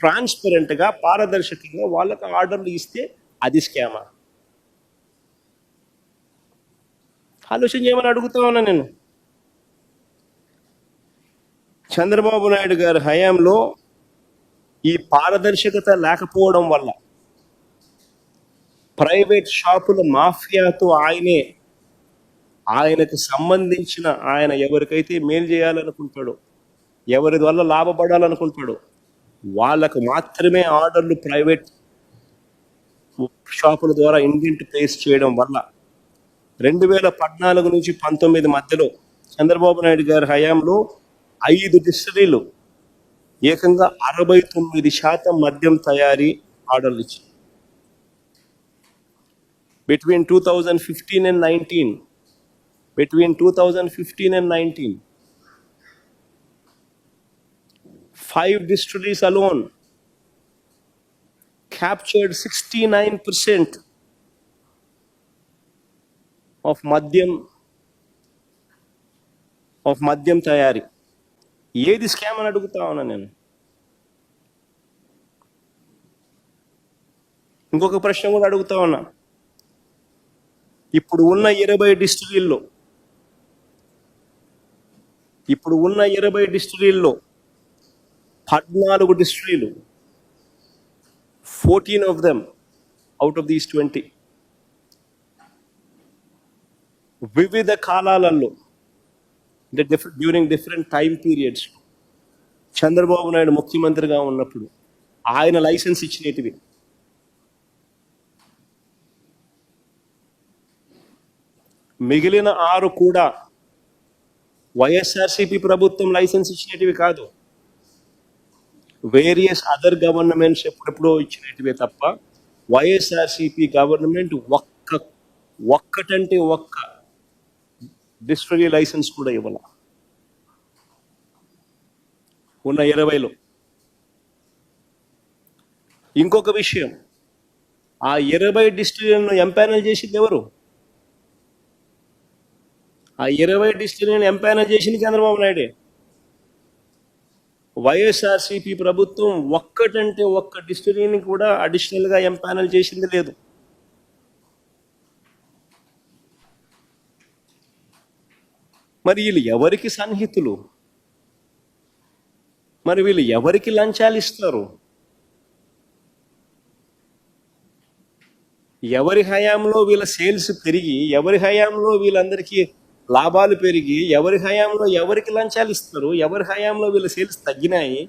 ట్రాన్స్పరెంట్గా పారదర్శకంగా వాళ్ళకి ఆర్డర్లు ఇస్తే అది స్కామా ఆలోచన చేయమని అడుగుతా ఉన్నా నేను. చంద్రబాబు నాయుడు గారి హయాంలో ఈ పారదర్శకత లేకపోవడం వల్ల ప్రైవేట్ షాపుల మాఫియాతో ఆయనే ఆయనకు సంబంధించిన ఆయన ఎవరికైతే మేలు చేయాలనుకుంటాడో ఎవరి వల్ల లాభపడాలనుకుంటాడో వాళ్ళకు మాత్రమే ఆర్డర్లు ప్రైవేట్ షాపుల ద్వారా ఇండియంట్ ప్లేస్ చేయడం వల్ల రెండు వేల పద్నాలుగు నుంచి పంతొమ్మిది మధ్యలో చంద్రబాబు నాయుడు గారి హయాంలో ఐదు డిస్టరీలు ఏకంగా అరవై తొమ్మిది శాతం మద్యం తయారీ ఆర్డర్లు ఇచ్చి between two thousand fifteen and nineteen between two thousand fifteen and nineteen five distilleries alone captured 69% of madhyam of madhyam తయారీ ఏది స్కామ్ అని అడుగుతా ఉన్నా నేను? ఇంకొక ప్రశ్న కూడా అడుగుతా ఉన్నా. ఇప్పుడు ఉన్న ఇరవై డిస్టిలీల్లో ఇప్పుడు ఉన్న ఇరవై డిస్టిలీల్లో పద్నాలుగు డిస్ట్రీలు fourteen of them out of these twenty వివిధ కాలాలలో అంటే different during different time periods Chandrababu Naidu ముఖ్యమంత్రిగా ఉన్నప్పుడు ఆయన లైసెన్స్ ఇచ్చినటివి. మిగిలిన ఆరు కూడా వైఎస్ఆర్సీపీ ప్రభుత్వం లైసెన్స్ ఇచ్చినటివి కాదు. వేరియస్ అదర్ గవర్నమెంట్స్ ఎప్పుడెప్పుడో ఇచ్చినట్టువే తప్ప వైఎస్ఆర్సిపి గవర్నమెంట్ ఒక్క ఒక్కటంటే ఒక్క డిస్టరీ లైసెన్స్ కూడా ఇవ్వాల. ఉన్న ఇరవైలో. ఇంకొక విషయం ఆ ఇరవై డిస్టరీలను ఎంపానల్ చేసింది ఎవరు? ఆ ఇరవై డిస్టరీలను ఎంపానల్ చేసింది చంద్రబాబు నాయుడే. వైఎస్ఆర్సీపీ ప్రభుత్వం ఒక్కటంటే ఒక్క డిస్టరీని కూడా అడిషనల్గా ఎంపానల్ చేసింది లేదు. మరి వీళ్ళు ఎవరికి సన్నిహితులు? మరి వీళ్ళు ఎవరికి లంచాలు ఇస్తారు? ఎవరి హయాంలో వీళ్ళ సేల్స్ పెరిగి ఎవరి హయాంలో వీళ్ళందరికీ లాభాలు పెరిగి ఎవరి హయాంలో ఎవరికి లంచాలు ఇస్తారు ఎవరి హయాంలో వీళ్ళ సేల్స్ తగ్గినాయి